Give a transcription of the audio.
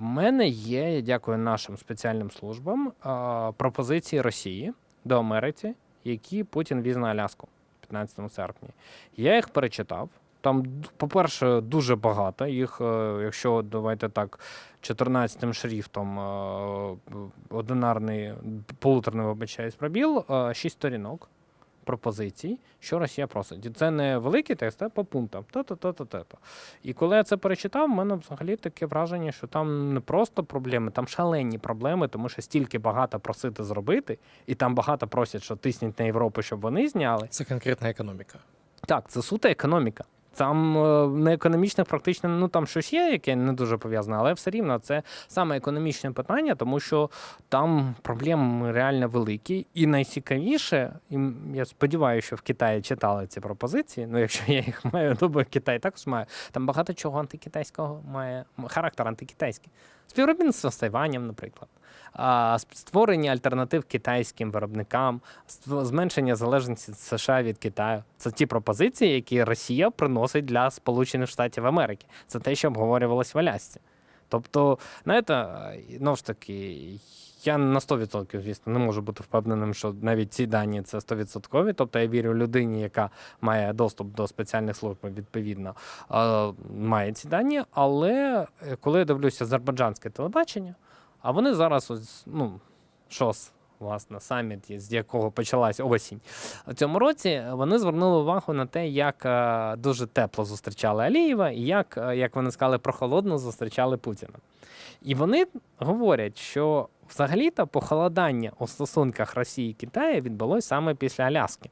В мене є, я дякую нашим спеціальним службам, пропозиції Росії до Америці, які Путін віз на Аляску 15 серпні. Я їх перечитав. Там, по-перше, дуже багато. Їх, е, якщо давайте так, 14 шрифтом е, одинарний, полуторний, вибачаюсь, пробіл, 6 сторінок пропозицій, що Росія просить. Це не великий текст, а по пунктам. Та-та-та-та-та. І коли я це перечитав, в мене взагалі таке враження, що там не просто проблеми, там шалені проблеми, тому що стільки багато просити зробити, і там багато просять, що тисніть на Європу, щоб вони зняли. Це конкретна економіка. Так, це суто економіка. Там е, не економічних практично, ну там щось є, яке не дуже пов'язане, але все рівно це саме економічне питання, тому що там проблеми реально великі. І найцікавіше, і я сподіваюся, що в Китаї читали ці пропозиції. Ну, якщо я їх маю, то Китай також має. Там багато чого антикитайського має характер антикитайський. Співробітництво з Тайванем, наприклад. Створення альтернатив китайським виробникам, зменшення залежності США від Китаю. Це ті пропозиції, які Росія приносить для Сполучених Штатів Америки. Це те, що обговорювалось в Алясці. Тобто, знаєте, ну ж таки, я на 100%, звісно, не можу бути впевненим, що навіть ці дані це 100%. Тобто я вірю людині, яка має доступ до спеціальних служб, відповідно, має ці дані. Але е, коли я дивлюся азербайджанське телебачення, а вони зараз, ось, ну, ШОС, власне, саміт, з якого почалась осінь. У цьому році вони звернули увагу на те, як е, дуже тепло зустрічали Алієва і як, е, як вони сказали, прохолодно зустрічали Путіна. І вони говорять, що взагалі-то похолодання у стосунках Росії і Китаю відбулось саме після Аляски.